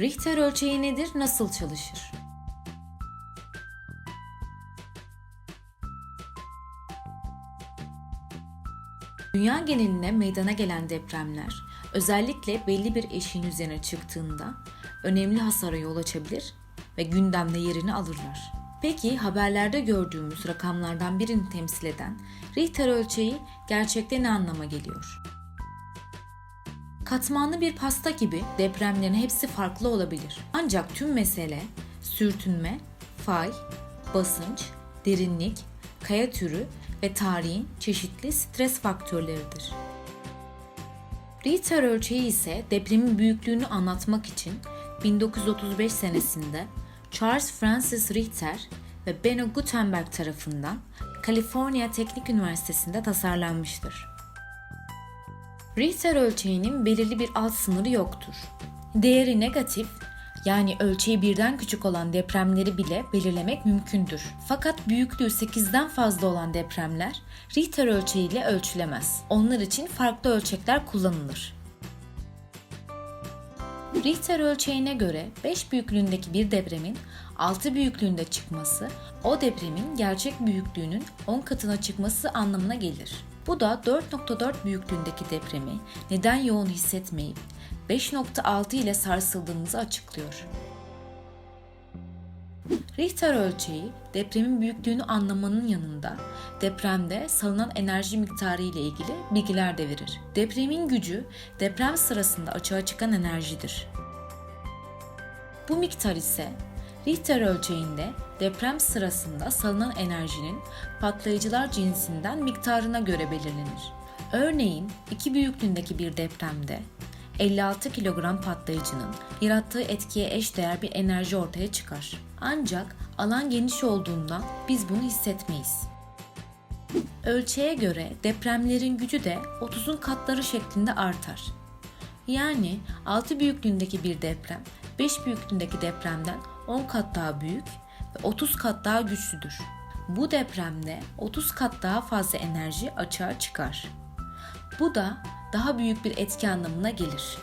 Richter ölçeği nedir, nasıl çalışır? Dünya geneline meydana gelen depremler özellikle belli bir eşiğin üzerine çıktığında önemli hasara yol açabilir ve gündemde yerini alırlar. Peki haberlerde gördüğümüz rakamlardan birini temsil eden Richter ölçeği gerçekte ne anlama geliyor? Katmanlı bir pasta gibi depremlerin hepsi farklı olabilir. Ancak tüm mesele sürtünme, fay, basınç, derinlik, kaya türü ve tarihin çeşitli stres faktörleridir. Richter ölçeği ise depremin büyüklüğünü anlatmak için 1935 senesinde Charles Francis Richter ve Benno Gutenberg tarafından Kaliforniya Teknik Üniversitesi'nde tasarlanmıştır. Richter ölçeğinin belirli bir alt sınırı yoktur. Değeri negatif, yani ölçeği birden küçük olan depremleri bile belirlemek mümkündür. Fakat büyüklüğü 8'den fazla olan depremler Richter ölçeğiyle ölçülemez. Onlar için farklı ölçekler kullanılır. Richter ölçeğine göre 5 büyüklüğündeki bir depremin 6 büyüklüğünde çıkması, o depremin gerçek büyüklüğünün 10 katına çıkması anlamına gelir. Bu da 4.4 büyüklüğündeki depremi neden yoğun hissetmeyip 5.6 ile sarsıldığımızı açıklıyor. Richter ölçeği depremin büyüklüğünü anlamanın yanında depremde salınan enerji miktarı ile ilgili bilgiler de verir. Depremin gücü deprem sırasında açığa çıkan enerjidir. Bu miktar ise Richter ölçeğinde deprem sırasında salınan enerjinin patlayıcılar cinsinden miktarına göre belirlenir. Örneğin iki büyüklüğündeki bir depremde 56 kilogram patlayıcının yarattığı etkiye eşdeğer bir enerji ortaya çıkar. Ancak alan geniş olduğundan biz bunu hissetmeyiz. Ölçeğe göre depremlerin gücü de 30'un katları şeklinde artar. Yani 6 büyüklüğündeki bir deprem 5 büyüklüğündeki depremden 10 kat daha büyük ve 30 kat daha güçlüdür. Bu depremde 30 kat daha fazla enerji açığa çıkar. Bu da daha büyük bir etki anlamına gelir.